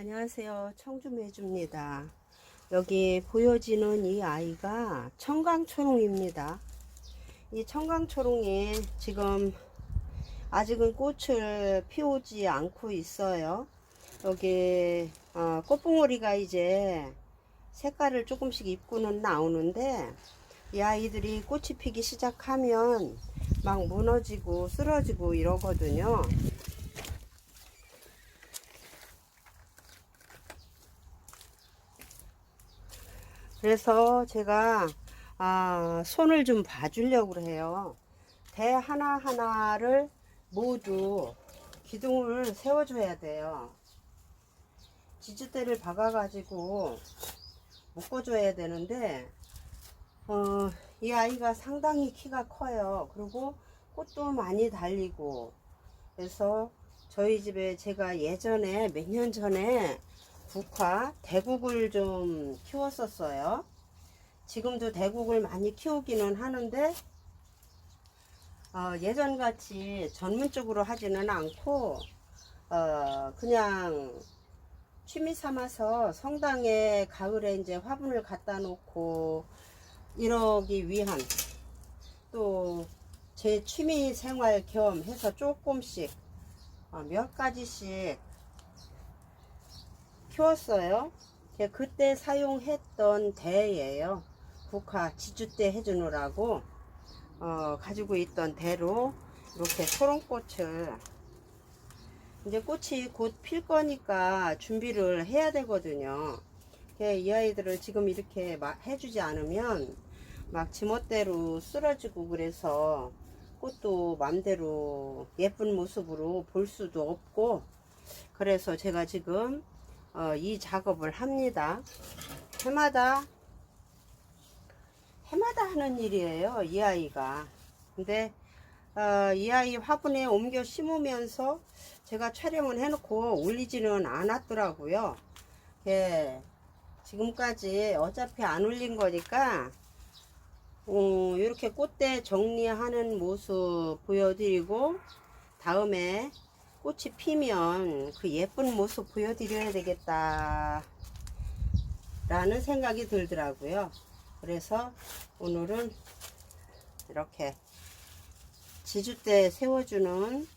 안녕하세요. 청주매주입니다. 여기 보여지는 이 아이가 청강초롱입니다. 이 청강초롱이 지금 아직은 꽃을 피우지 않고 있어요. 여기 어, 꽃봉오리가 이제 색깔을 조금씩 입고는 나오는데 이 아이들이 꽃이 피기 시작하면 막 무너지고 쓰러지고 이러거든요. 그래서 제가 아, 손을 좀 봐주려고 해요. 대 하나하나를 모두 기둥을 세워줘야 돼요. 지지대를 박아가지고 묶어줘야 되는데, 어, 이 아이가 상당히 키가 커요. 그리고 꽃도 많이 달리고, 그래서 저희 집에 제가 예전에 몇 년 전에 국화 대국을 좀 키웠었어요. 지금도 대국을 많이 키우기는 하는데 어, 예전같이 전문적으로 하지는 않고 어, 그냥 취미 삼아서 성당에 가을에 이제 화분을 갖다 놓고 이러기 위한 또 제 취미 생활 겸 해서 조금씩 어, 몇 가지씩 키웠어요. 걔 그때 사용했던 대예요. 국화 지주대 해주느라고 어, 가지고 있던 대로 이렇게 초롱꽃을 이제 꽃이 곧 필 거니까 준비를 해야 되거든요. 걔이 아이들을 지금 이렇게 막 해주지 않으면 막 지멋대로 쓰러지고 그래서 꽃도 맘대로 예쁜 모습으로 볼 수도 없고 그래서 제가 지금 어, 이 작업을 합니다. 해마다 해마다 하는 일이에요. 이 아이가. 근데 어, 이 아이 화분에 옮겨 심으면서 제가 촬영을 해놓고 올리지는 않았더라고요. 예, 지금까지 어차피 안 올린 거니까 어, 이렇게 꽃대 정리하는 모습 보여드리고 다음에 꽃이 피면 그 예쁜 모습 보여드려야 되겠다. 라는 생각이 들더라고요. 그래서 오늘은 이렇게 지주대 세워주는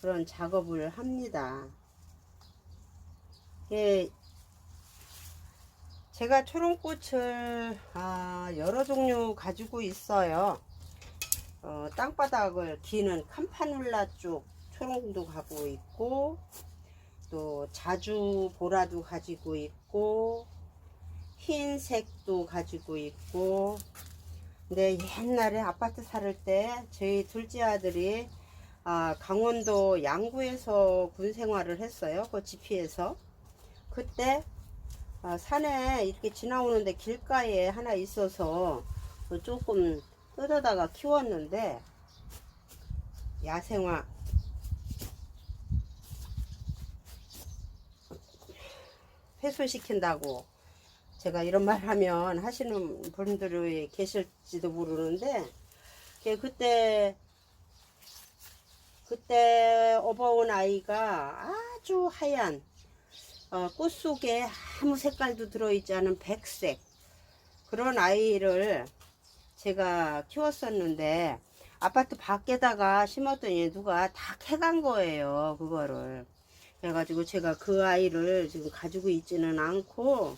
그런 작업을 합니다. 예, 제가 초롱꽃을 아, 여러 종류 가지고 있어요. 어, 땅바닥을 기는 캄파눌라 쪽 초롱도 가고 있고 또 자주 보라도 가지고 있고 흰색도 가지고 있고. 근데 옛날에 아파트 살을 때 저희 둘째 아들이 아, 강원도 양구에서 군 생활을 했어요. 그 지피에서. 그때 아, 산에 이렇게 지나오는데 길가에 하나 있어서 그 조금 뜯어다가 키웠는데 야생화 회수시킨다고 제가 이런 말 하면 하시는 분들이 계실지도 모르는데 걔 그때 그때 업어온 아이가 아주 하얀 어, 꽃 속에 아무 색깔도 들어있지 않은 백색 그런 아이를 제가 키웠었는데 아파트 밖에다가 심었더니 누가 다 캐간 거예요 그거를 그래가지고 제가 그 아이를 지금 가지고 있지는 않고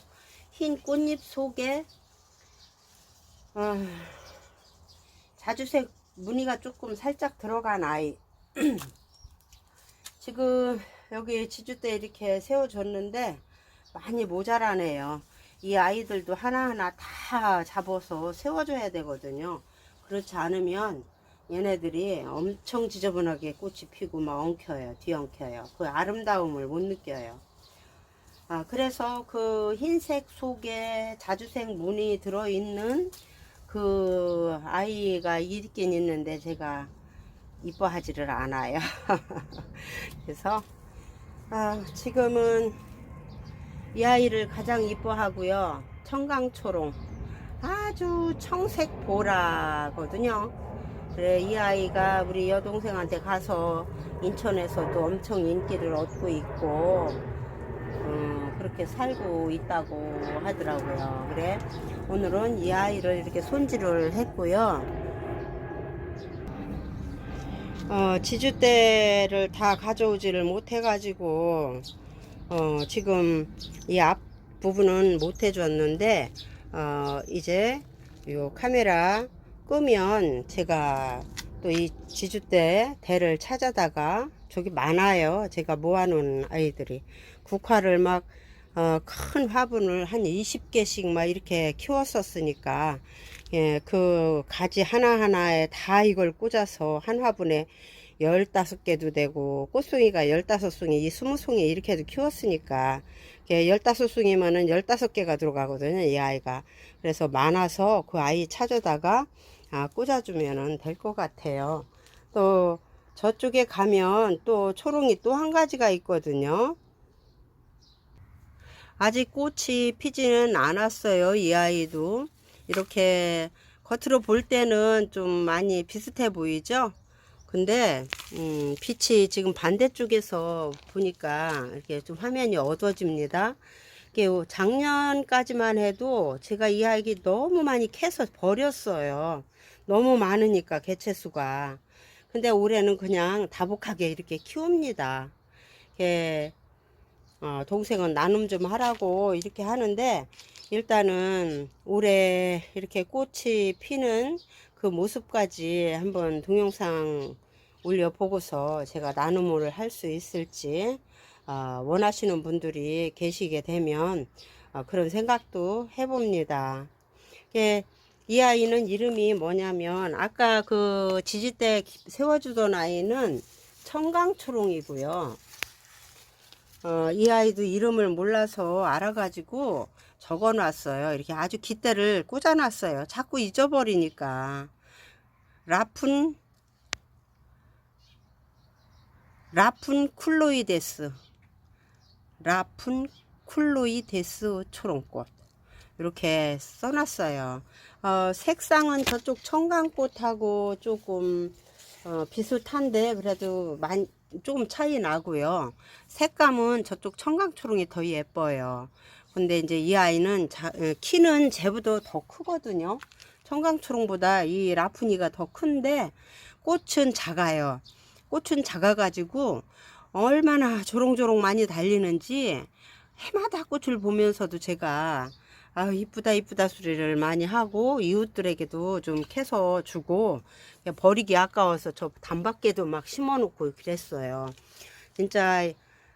흰 꽃잎 속에 아, 자주색 무늬가 조금 살짝 들어간 아이. 지금 여기 지주대 이렇게 세워줬는데 많이 모자라네요. 이 아이들도 하나하나 다 잡아서 세워줘야 되거든요. 그렇지 않으면 얘네들이 엄청 지저분하게 꽃이 피고 막 엉켜요 뒤엉켜요. 그 아름다움을 못 느껴요. 아 그래서 그 흰색 속에 자주색 무늬 들어있는 그 아이가 있긴 있는데 제가 이뻐하지를 않아요. 그래서 아 지금은 이 아이를 가장 이뻐하고요. 청강초롱. 아주 청색 보라거든요 그래 이 아이가 우리 여동생한테 가서 인천에서도 엄청 인기를 얻고 있고 음, 그렇게 살고 있다고 하더라고요. 그래 오늘은 이 아이를 이렇게 손질을 했고요. 어, 지주대를 다 가져오지를 못해가지고 어, 지금 이 앞 부분은 못 해줬는데 어, 이제 요 카메라 끄면 제가 또 이 지주대 대를 찾아다가 저기 많아요. 제가 모아놓은 아이들이 국화를 막 어, 큰 화분을 한 20개씩 막 이렇게 키웠었으니까 예, 그 가지 하나하나에 다 이걸 꽂아서 한 화분에 15개도 되고 꽃송이가 15송이, 이 20송이 이렇게도 키웠으니까 예, 15송이면은 15개가 들어가거든요, 이 아이가. 그래서 많아서 그 아이 찾아다가 아, 꽂아주면은 될것 같아요. 또 저쪽에 가면 또 초롱이 또 한 가지가 있거든요. 아직 꽃이 피지는 않았어요. 이 아이도. 이렇게 겉으로 볼 때는 좀 많이 비슷해 보이죠? 근데 음, 빛이 지금 반대쪽에서 보니까 이렇게 좀 화면이 어두워집니다. 이게 작년까지만 해도 제가 이 아이 너무 많이 캐서 버렸어요. 너무 많으니까 개체수가. 근데 올해는 그냥 다복하게 이렇게 키웁니다. 이렇게 어, 동생은 나눔 좀 하라고 이렇게 하는데 일단은 올해 이렇게 꽃이 피는 그 모습까지 한번 동영상 올려 보고서 제가 나눔을 할 수 있을지 어, 원하시는 분들이 계시게 되면 어, 그런 생각도 해봅니다. 이게 이 아이는 이름이 뭐냐면 아까 그 지지대 세워주던 아이는 청강초롱이고요. 어, 이 아이도 이름을 몰라서 알아가지고 적어놨어요. 이렇게 아주 깃대를 꽂아놨어요. 자꾸 잊어버리니까. 라푼, 라푼 쿨로이데스. 라푼 쿨로이데스 초롱꽃. 이렇게 써놨어요. 어, 색상은 저쪽 청강꽃하고 조금 어, 비슷한데 그래도 많이 조금 차이 나고요. 색감은 저쪽 청강초롱이 더 예뻐요. 근데 이제 이 아이는 자, 어, 키는 쟤보다 더 크거든요. 청강초롱보다 이 라푼이가 더 큰데 꽃은 작아요. 꽃은 작아가지고 얼마나 조롱조롱 많이 달리는지 해마다 꽃을 보면서도 제가 아 이쁘다 이쁘다 소리를 많이 하고 이웃들에게도 좀 캐서 주고 버리기 아까워서 저 단밖에도 막 심어 놓고 그랬어요. 진짜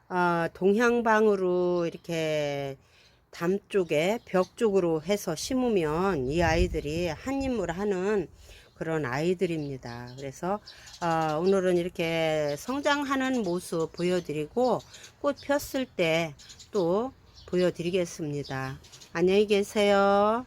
어, 동향방으로 이렇게 담 쪽에 벽 쪽으로 해서 심으면 이 아이들이 한 입을 하는 그런 아이들입니다. 그래서 어, 오늘은 이렇게 성장하는 모습 보여드리고 꽃 폈을 때 또 보여드리겠습니다. 안녕히 계세요.